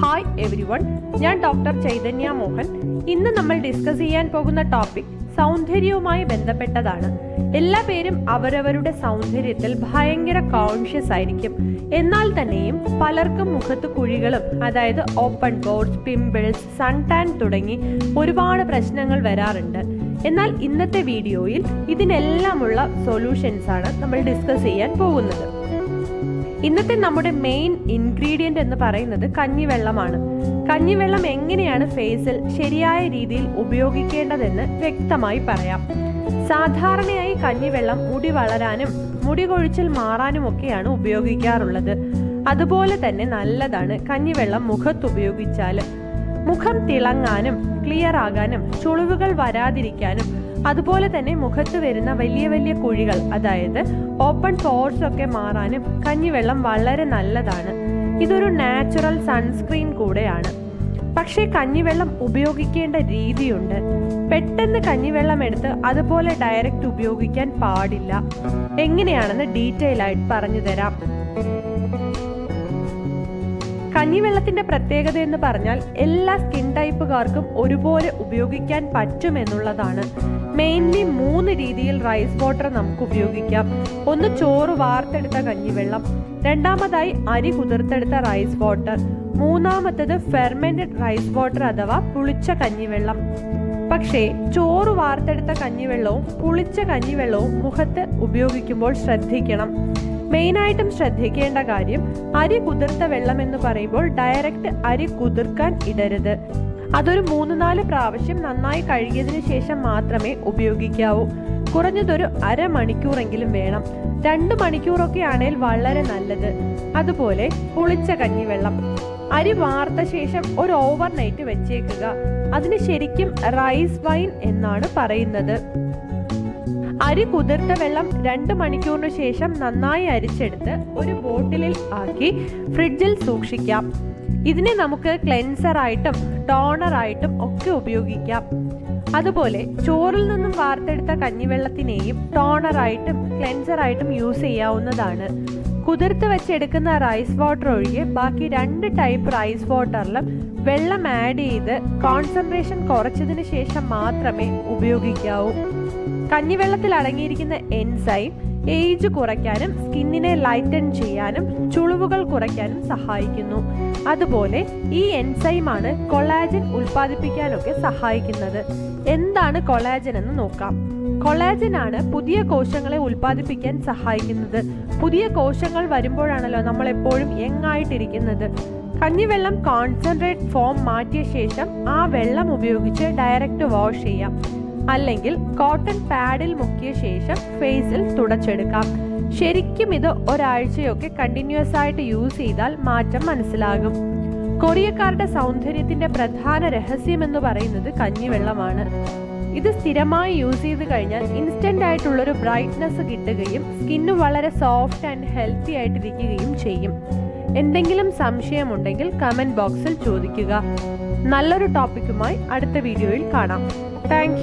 Hi everyone ഞാൻ doctor Chaitanya Mohan. ഇന്ന് നമ്മൾ ഡിസ്കസ് ചെയ്യാൻ പോകുന്ന ടോപ്പിക് സൗന്ദര്യവുമായി ബന്ധപ്പെട്ടതാണ്. എല്ലാ പേരും അവരവരുടെ സൗന്ദര്യത്തിൽ ഭയങ്കര കോൺഷ്യസ് ആയിരിക്കും. എന്നാൽ തന്നെയും പലർക്കും മുഖത്ത് കുഴികളും അതായത് open pores pimples sun tan തുടങ്ങി ഒരുപാട് പ്രശ്നങ്ങൾ വരാറുണ്ട്. എന്നാൽ ഇന്നത്തെ വീഡിയോയിൽ ഇതിനെല്ലാമുള്ള സൊല്യൂഷൻസ് ആണ് നമ്മൾ ഡിസ്കസ് ചെയ്യാൻ പോകുന്നത്. ഇന്നത്തെ നമ്മുടെ മെയിൻ ഇൻഗ്രീഡിയന്റ് എന്ന് പറയുന്നത് കഞ്ഞിവെള്ളമാണ്. കഞ്ഞിവെള്ളം എങ്ങനെയാണ് ഫേസിൽ ശരിയായ രീതിയിൽ ഉപയോഗിക്കേണ്ടതെന്ന് വ്യക്തമായി പറയാം. സാധാരണയായി കഞ്ഞിവെള്ളം മുടി വളരാനും മുടി കൊഴിച്ചിൽ മാറാനും ഒക്കെയാണ് ഉപയോഗിക്കാറുള്ളത്. അതുപോലെ തന്നെ നല്ലതാണ് കഞ്ഞിവെള്ളം മുഖത്ത് ഉപയോഗിച്ചാൽ മുഖം തിളങ്ങാനും ക്ലിയർ ആകാനും ചുളിവുകൾ വരാതിരിക്കാനും അതുപോലെ തന്നെ മുഖത്ത് വരുന്ന വലിയ വലിയ കുഴികൾ അതായത് ഓപ്പൺ പോർസ് ഒക്കെ മാറാനും കഞ്ഞിവെള്ളം വളരെ നല്ലതാണ്. ഇതൊരു നാച്ചുറൽ സൺസ്ക്രീൻ കൂടെയാണ്. പക്ഷേ കഞ്ഞിവെള്ളം ഉപയോഗിക്കേണ്ട രീതിയുണ്ട്. പെട്ടെന്ന് കഞ്ഞിവെള്ളം എടുത്ത് അതുപോലെ ഡയറക്റ്റ് ഉപയോഗിക്കാൻ പാടില്ല. എങ്ങനെയാണെന്ന് ഡീറ്റെയിൽ ആയിട്ട് പറഞ്ഞു തരാം. കഞ്ഞിവെള്ളത്തിന്റെ പ്രത്യേകത എന്ന് പറഞ്ഞാൽ എല്ലാ സ്കിൻ ടൈപ്പുകാർക്കും ഒരുപോലെ ഉപയോഗിക്കാൻ പറ്റുമെന്നുള്ളതാണ് മെയിൻലി മൂന്ന് രീതിയിൽ റൈസ് വാട്ടർ നമുക്ക് ഉപയോഗിക്കാം. ഒന്ന് ചോറ് വാർത്തെടുത്ത കഞ്ഞിവെള്ളം രണ്ടാമതായി അരി കുതിർത്തെടുത്ത റൈസ് വാട്ടർ മൂന്നാമത്തത് ഫെർമെന്റഡ് റൈസ് വാട്ടർ അഥവാ പുളിച്ച കഞ്ഞിവെള്ളം. പക്ഷേ ചോറ് വാർത്തെടുത്ത കഞ്ഞിവെള്ളവും പുളിച്ച കഞ്ഞിവെള്ളവും മുഖത്ത് ഉപയോഗിക്കുമ്പോൾ ശ്രദ്ധിക്കണം. മെയിനായിട്ടും ശ്രദ്ധിക്കേണ്ട കാര്യം അരി കുതിർത്ത വെള്ളം എന്ന് പറയുമ്പോൾ ഡയറക്റ്റ് അരി കുതിർക്കാൻ ഇടരുത്. അതൊരു മൂന്ന് നാല് പ്രാവശ്യം നന്നായി കഴുകിയതിനു ശേഷം മാത്രമേ ഉപയോഗിക്കാവൂ. കുറഞ്ഞതൊരു അരമണിക്കൂറെങ്കിലും വേണം. രണ്ട് മണിക്കൂറൊക്കെ ആണെങ്കിൽ വളരെ നല്ലത്. അതുപോലെ പുളിച്ച കഞ്ഞിവെള്ളം. അരി വാർത്ത ശേഷം ഒരു ഓവർനൈറ്റ് വെച്ചേക്കുക. അതിന് ശരിക്കും റൈസ് വൈൻ എന്നാണ് പറയുന്നത്. അരി കുതിർത്ത വെള്ളം രണ്ട് മണിക്കൂറിന് ശേഷം നന്നായി അരിച്ചെടുത്ത് ഒരു ബോട്ടിലിൽ ആക്കി ഫ്രിഡ്ജിൽ സൂക്ഷിക്കാം. ഇതിനെ നമുക്ക് ക്ലെൻസറായിട്ടും ടോണറായിട്ടും ഒക്കെ ഉപയോഗിക്കാം. അതുപോലെ ചോറിൽ നിന്നും വാർത്തെടുത്ത കഞ്ഞിവെള്ളത്തിനെയും ടോണറായിട്ടും ക്ലെൻസറായിട്ടും യൂസ് ചെയ്യാവുന്നതാണ്. കുതിർത്ത് വെച്ചെടുക്കുന്ന റൈസ് വാട്ടർ ഒഴികെ ബാക്കി രണ്ട് ടൈപ്പ് റൈസ് വാട്ടറിലും വെള്ളം ആഡ് ചെയ്ത് കോൺസെൻട്രേഷൻ കുറച്ചതിന് ശേഷം മാത്രമേ ഉപയോഗിക്കാവൂ. കഞ്ഞിവെള്ളത്തിൽ അടങ്ങിയിരിക്കുന്ന എൻസൈം ഏജ് കുറയ്ക്കാനും സ്കിന്നിനെ ലൈറ്റൻ ചെയ്യാനും ചുളിവുകൾ കുറയ്ക്കാനും സഹായിക്കുന്നു. അതുപോലെ ഈ എൻസൈമാണ് കൊളാജൻ ഉൽപ്പാദിപ്പിക്കാനൊക്കെ സഹായിക്കുന്നത്. എന്താണ് കൊളാജൻ എന്ന് നോക്കാം. കൊളാജൻ ആണ് പുതിയ കോശങ്ങളെ ഉൽപ്പാദിപ്പിക്കാൻ സഹായിക്കുന്നത്. പുതിയ കോശങ്ങൾ വരുമ്പോഴാണല്ലോ നമ്മൾ എപ്പോഴും യങ്ങായിട്ടിരിക്കുന്നത്. കഞ്ഞിവെള്ളം കോൺസെൻട്രേറ്റ് ഫോം മാറ്റിയ ശേഷം ആ വെള്ളം ഉപയോഗിച്ച് ഡയറക്റ്റ് വാഷ് ചെയ്യാം. അല്ലെങ്കിൽ കോട്ടൺ പാഡിൽ മുക്കിയ ശേഷം ഫേസിൽ തുടച്ചെടുക്കാം. ശരിക്കും ഇത് ഒരാഴ്ചയൊക്കെ കണ്ടിന്യൂസ് ആയിട്ട് യൂസ് ചെയ്താൽ മാറ്റം മനസ്സിലാകും. കൊറിയക്കാരുടെ സൗന്ദര്യത്തിന്റെ പ്രധാന രഹസ്യം എന്ന് പറയുന്നത് കഞ്ഞിവെള്ളമാണ്. ഇത് സ്ഥിരമായി യൂസ് ചെയ്ത് കഴിഞ്ഞാൽ ഇൻസ്റ്റന്റ് ആയിട്ടുള്ളൊരു ബ്രൈറ്റ്നസ് കിട്ടുകയും സ്കിന്ന് വളരെ സോഫ്റ്റ് ആൻഡ് ഹെൽത്തി ആയിട്ടിരിക്കുകയും ചെയ്യും. എന്തെങ്കിലും സംശയമുണ്ടെങ്കിൽ കമന്റ് ബോക്സിൽ ചോദിക്കുക. നല്ലൊരു ടോപ്പിക്കുമായി അടുത്ത വീഡിയോയിൽ കാണാം. താങ്ക്